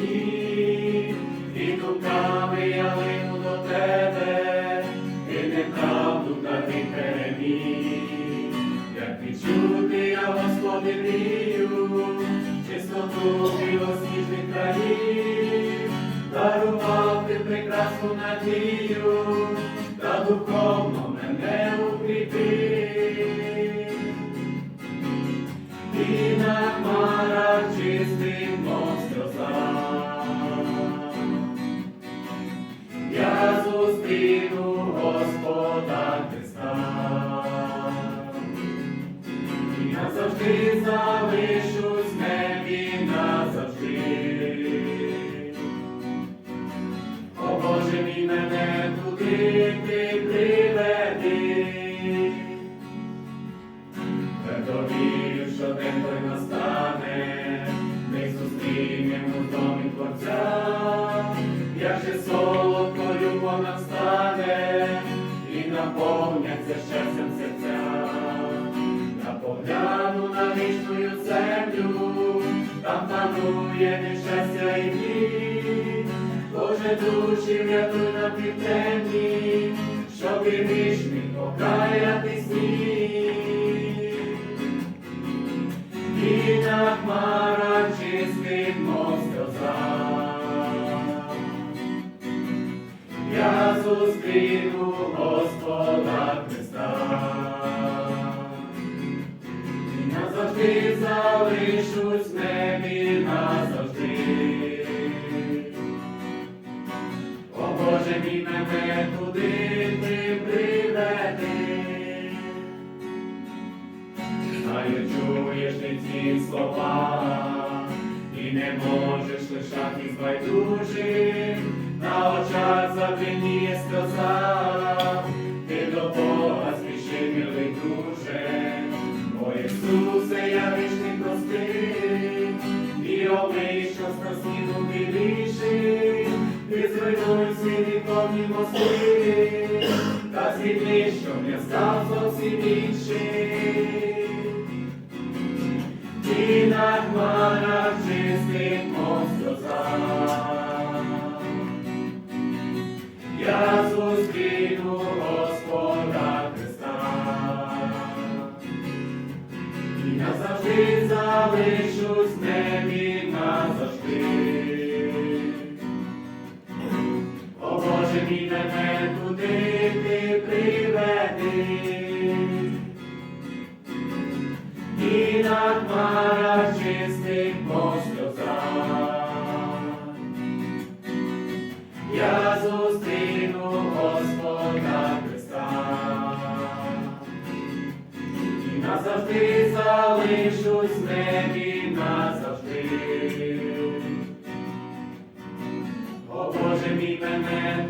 Днів, і я лину до тебе, неправду та ти переміг. Як відчути я, Господи, мрію, чистоту білосніжних країв, дарував ти прекрасну надію, та духовно мене укріпи. І на хмарах Я зустріну Господа Христа. І назавжди залишусь в небі назавжди. О Боже мій мене туди ти приведи. Твердо вірю, що день настане, ми зустрінемо в як же солодко наповняться щастям серця. Я погляну на вічну землю, там панує нещастя і біль. Боже душі врятуй на південні, щоб і вічний покаятись міг. Зустріну Господа Христа. І назавжди залишусь в небі назавжди. О Боже мій мене туди ти приведи. Знаю, чуєш ти ці слова, і не можеш лишатись байдужим, завиніє сльоза, ти до Бога спіши, милий друже, о Ісусе, я вічний простий, і облий, що на снігу біліший, ти зруйнуй всі віковні мости, та звідни, щоб я став зовсім інший. І на хмарах чистих назавжди залишусь небі назавжди. О Боже мій туди ти. І на хмарах чистих мов з неї назавжди. О Боже мій мене.